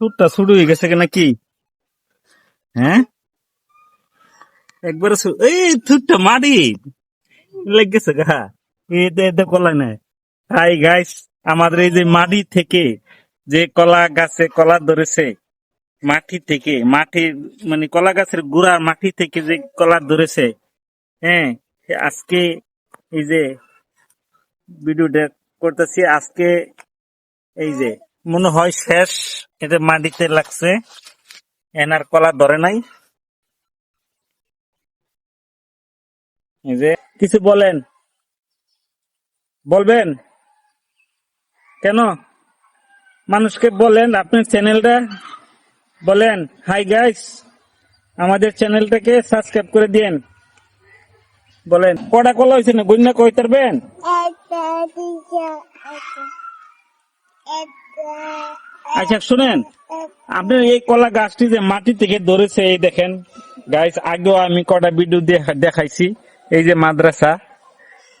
টুটটা শুরু হয়ে গেছে কিনা কি? হ্যাঁ? একবারে এই থুটটা মারি লেগেছে গা। এতে এতে কলা নাই হাই গাইস, আমাদের এই যে মাটি থেকে যে কলা গাছে কলা ধরেছে, মাটি থেকে মাটির মানে কলা গাছের গুড়ার মাটি থেকে যে কলা ধরেছে হ্যাঁ আজকে এই যে ভিডিওটা করতেছি, আজকে এই যে মনে হয় শেষ এটা মাটিতে লাগছে। এনার কলা ধরে নাই। যে, কিছু বলেন। বলবেন? কেন? মানুষকে বলেন, আপনার চ্যানেলটা বলেন। হাই গাইস আমাদের চ্যানেলটাকে সাবস্ক্রাইব করে দিন বলেন, কটা কলা হয়েছে না? গন্যা কই একটা। আচ্ছা শুনেন, আপনার এই কলা গাছটি যে মাটি থেকে ধরেছে, এই দেখেন গাইস আগেও আমি কটা ভিডিও দেখাইছি, এই যে মাদ্রাসা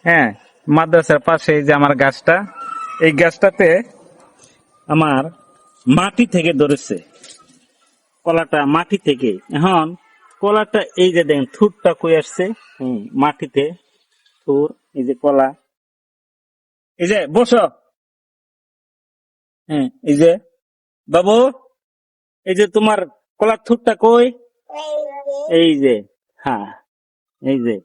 হ্যাঁ মাদ্রাসার পাশে এই যে আমার গাছটা, এই গাছটাতে আমার মাটি থেকে ধরেছে, কলাটা মাটি থেকে, এখন কলাটা এই যে দেখেন থুরটা কই আসছে মাটিতে, থুর, এই যে কলা, এই যে, বসো। হ্যাঁ এই যে, বাবু, এই যে তোমার কলার থুটটা কই? এই যে হ্যাঁ এই যে।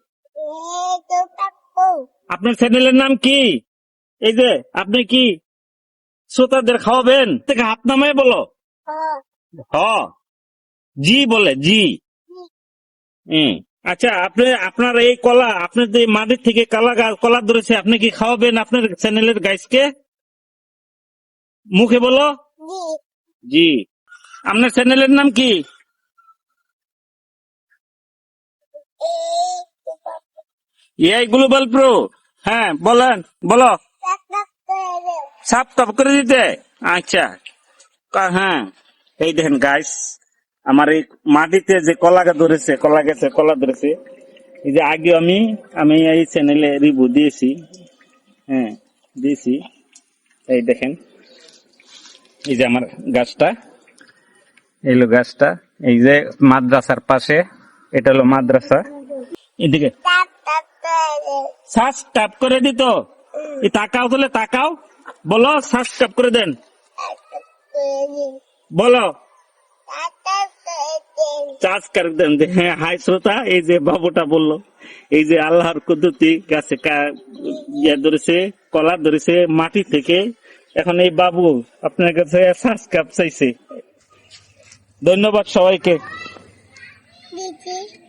আপনার চ্যানেলের নাম কি? এই যে, আপনি কি শ্রোতাদের খাওয়াবেন? থেকে হাত নামায় বলো। হ, জি বলে, জি। হুম আচ্ছা আপনি, আপনার এই কলা, আপনার যে মাটির থেকে কলা কলা ধরেছে, আপনি কি খাওয়াবেন আপনার চ্যানেলের গাইসকে মুখে বলো। জি। আপনার চ্যানেলের নাম কি? এই গ্লোবাল প্রো। হ্যাঁ বলেন বলো। সাপ টাপ করে দিতে। আচ্ছা। হ্যাঁ। এই দেখেন গাইস আমার এই মাটিতে যে কলা ধরেছে কলা গেছে কলা ধরেছে এই যে আগে আমি আমি এই চ্যানেলে রিভিউ দিয়েছি। হ্যাঁ দিয়েছি। এই দেখেন। এই যে আমার গাছটা। এই হলো গাছটা। এই যে মাদ্রাসার পাশে এটা হলো মাদ্রাসা। এদিকে। শ্বাস টাপ করে দিত এই তাকাও তাকাও। বলো শ্বাস টাপ করে দেন। বলো। চাষ করে দেন হ্যাঁ হাই শ্রোতা এই যে বাবুটা বলল। এই যে আল্লাহর কুদরতি গাছে ইয়ে ধরেছে কলা ধরেছে মাটি থেকে এখন এই বাবু আপনার কাছে শ্বাস কাপ চাইছে। ধন্যবাদ সবাইকে। দিদি।